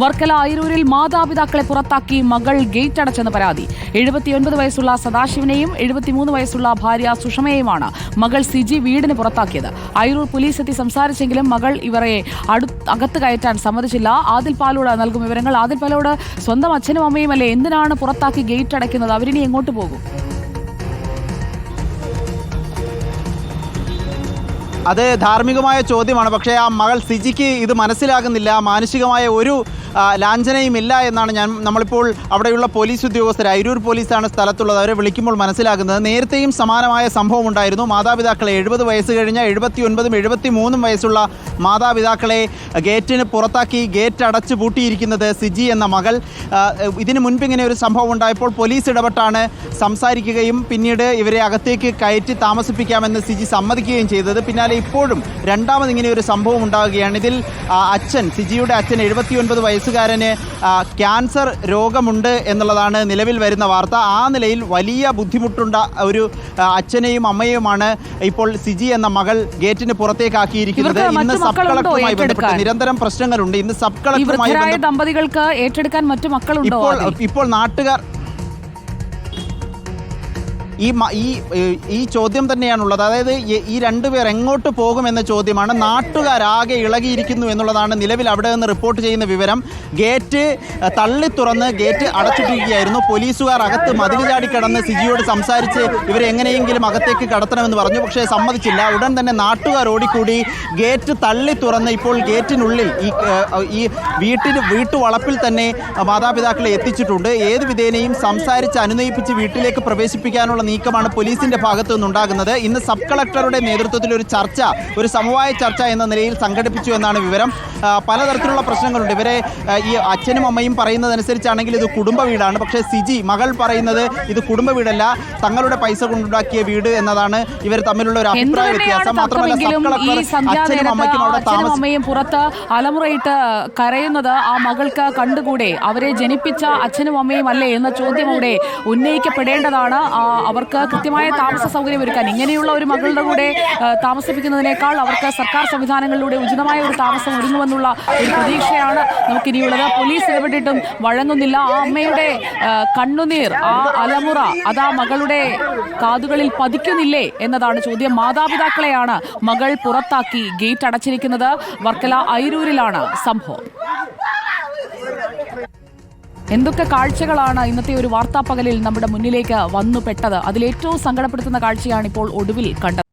വർക്കല അയിരൂരിൽ മാതാപിതാക്കളെ പുറത്താക്കി മകൾ ഗേറ്റ് അടച്ചെന്ന് പരാതി. എഴുപത്തിയൊൻപത് വയസ്സുള്ള സദാശിവനെയും എഴുപത്തിമൂന്ന് വയസ്സുള്ള ഭാര്യ സുഷമയെയുമാണ് മകൾ സിജി വീടിന് പുറത്താക്കിയത്. അയിരൂർ പോലീസ് എത്തി സംസാരിച്ചെങ്കിലും മകൾ ഇവരെ അകത്ത് കയറ്റാൻ സമ്മതിച്ചില്ല. ആദിൽ പാലോട് നൽകും വിവരങ്ങൾ. ആദിൽ പാലോട് സ്വന്തം അച്ഛനും അമ്മയും അല്ലേ എന്തിനാണ് പുറത്താക്കി ഗേറ്റ് അടയ്ക്കുന്നത്? അവരിനി എങ്ങോട്ട് പോകും? അത് ധാർമ്മികമായ ചോദ്യമാണ്. പക്ഷേ ആ മകൾ സിജിക്ക് ഇത് മനസ്സിലാകുന്നില്ല. മാനസികമായ ഒരു ലാഞ്ചനയും ഇല്ല എന്നാണ് ഞാൻ നമ്മളിപ്പോൾ അവിടെയുള്ള പോലീസ് ഉദ്യോഗസ്ഥർ അരൂർ പോലീസാണ് സ്ഥലത്തുള്ളത്. അവരെ വിളിക്കുമ്പോൾ മനസ്സിലാകുന്നത് നേരത്തെയും സമാനമായ സംഭവം ഉണ്ടായിരുന്നു. മാതാപിതാക്കളെ എഴുപത് വയസ്സ് കഴിഞ്ഞ എഴുപത്തി ഒൻപതും എഴുപത്തി മൂന്നും വയസ്സുള്ള മാതാപിതാക്കളെ ഗേറ്റിന് പുറത്താക്കി ഗേറ്റ് അടച്ചു പൂട്ടിയിരിക്കുന്നത് സിജി എന്ന മകൾ. ഇതിനു മുൻപ് ഇങ്ങനെ ഒരു സംഭവം ഉണ്ടായപ്പോൾ പോലീസ് ഇടപെട്ടാണ് സംസാരിക്കുകയും പിന്നീട് ഇവരെ അകത്തേക്ക് കയറ്റി താമസിപ്പിക്കാമെന്ന് സിജി സമ്മതിക്കുകയും ചെയ്തത്. പിന്നാലെ ഇപ്പോഴും രണ്ടാമത് ഇങ്ങനെ ഒരു സംഭവം ഉണ്ടാവുകയാണ്. ഇതിൽ അച്ഛൻ സിജിയുടെ അച്ഛൻ എഴുപത്തിയൊൻപത് വയസ്സുകാരന് ക്യാൻസർ രോഗമുണ്ട് എന്നുള്ളതാണ് നിലവിൽ വരുന്ന വാർത്ത. ആ നിലയിൽ വലിയ ബുദ്ധിമുട്ടുണ്ട ഒരു അച്ഛനെയും അമ്മയുമാണ് ഇപ്പോൾ സിജി എന്ന മകൾ ഗേറ്റിന് പുറത്തേക്കാക്കിയിരിക്കുന്നത്. ഇന്ന് സബ് കളക്ടറുമായി ബന്ധപ്പെട്ട് നിരന്തരം പ്രശ്നങ്ങളുണ്ട്. ഇന്ന് സബ് കളക്ടറുമായി ദമ്പതികൾക്ക് ഏറ്റെടുക്കാൻ മറ്റു മക്കളുണ്ടോ ഇപ്പോൾ ഇപ്പോൾ നാട്ടുകാർ ഈ ഈ ഈ ചോദ്യം തന്നെയാണുള്ളത്. അതായത് ഈ- രണ്ടുപേർ എങ്ങോട്ട് പോകുമെന്ന ചോദ്യമാണ്. നാട്ടുകാരാകെ ഇളകിയിരിക്കുന്നു എന്നുള്ളതാണ് നിലവിൽ അവിടെ നിന്ന് റിപ്പോർട്ട് ചെയ്യുന്ന വിവരം. ഗേറ്റ് തള്ളി തുറന്ന് ഗേറ്റ് അടച്ചിട്ടിരിക്കുകയായിരുന്നു. പോലീസുകാർ അകത്ത് മതിൽ ചാടി കിടന്ന് സിജിയോട് സംസാരിച്ച് ഇവരെ എങ്ങനെയെങ്കിലും അകത്തേക്ക് കടത്തണമെന്ന് പറഞ്ഞു. പക്ഷേ സമ്മതിച്ചില്ല. ഉടൻ തന്നെ നാട്ടുകാർ ഓടിക്കൂടി. ഗേറ്റ് തള്ളി തുറന്ന് ഇപ്പോൾ ഗേറ്റിനുള്ളിൽ ഈ ഈ വീട്ടിന് വീട്ടുവളപ്പിൽ തന്നെ മാതാപിതാക്കളെ എത്തിച്ചിട്ടുണ്ട്. ഏത് വിധേനയും സംസാരിച്ച് അനുനയിപ്പിച്ച് വീട്ടിലേക്ക് പ്രവേശിപ്പിക്കാനുള്ള നീക്കമാണ് പോലീസിന്റെ ഭാഗത്തു നിന്നുണ്ടാകുന്നത്. ഇന്ന് സബ് കളക്ടറുടെ നേതൃത്വത്തിൽ ഒരു ചർച്ച ഒരു സമവായ ചർച്ച എന്ന നിലയിൽ സംഘടിപ്പിച്ചു എന്നാണ് വിവരം. പലതരത്തിലുള്ള പ്രശ്നങ്ങളുണ്ട്. ഇവരെ ഈ അച്ഛനും അമ്മയും പറയുന്നതനുസരിച്ചാണെങ്കിൽ ഇത് കുടുംബ വീടാണ്. പക്ഷേ സിജി മകൾ പറയുന്നത് ഇത് കുടുംബ വീടല്ല തങ്ങളുടെ പൈസ കൊണ്ടുണ്ടാക്കിയ വീട് എന്നതാണ് ഇവർ തമ്മിലുള്ള ഒരു അഭിപ്രായ വ്യത്യാസം. മാത്രമല്ല സബ് കളക്ടർ അച്ഛനും അമ്മയ്ക്കും അവിടെ താമസം അമ്മയും പുറത്ത് അലമുറയിട്ട് കരയുന്നത് ആ മകൾക്ക് കണ്ടുകൂടെ? അവരെ ജനിപ്പിച്ച അച്ഛനും അമ്മയും അല്ലേ എന്ന ചോദ്യം കൂടെ ഉന്നയിക്കപ്പെടേണ്ടതാണ്. ആ, അവർക്ക് കൃത്യമായ താമസ സൗകര്യം ഒരുക്കാൻ ഇങ്ങനെയുള്ള ഒരു മകളുടെ കൂടെ താമസിപ്പിക്കുന്നതിനേക്കാൾ അവർക്ക് സർക്കാർ സംവിധാനങ്ങളിലൂടെ ഉചിതമായ ഒരു താമസം ഒരുങ്ങുമെന്നുള്ള ഒരു പ്രതീക്ഷയാണ് നമുക്കിനിയുള്ളത്. പോലീസ് ഇടപെട്ടിട്ടും വഴങ്ങുന്നില്ല. ആ അമ്മയുടെ കണ്ണുനീർ ആ അലമുറ അത് ആ മകളുടെ കാതുകളിൽ പതിക്കുന്നില്ലേ എന്നതാണ് ചോദ്യം. മാതാപിതാക്കളെയാണ് മകൾ പുറത്താക്കി ഗേറ്റ് അടച്ചിരിക്കുന്നത്. വർക്കല ഐരൂരിലാണ് സംഭവം. എന്തൊക്കെ കാഴ്ചകളാണ് ഇന്നത്തെ ഒരു വാർത്താപ്പകലിൽ നമ്മുടെ മുന്നിലേക്ക് വന്നുപെട്ടത്? അതിലേറ്റവും സങ്കടപ്പെടുത്തുന്ന കാഴ്ചയാണ് ഇപ്പോൾ ഒടുവിൽ കണ്ടത്.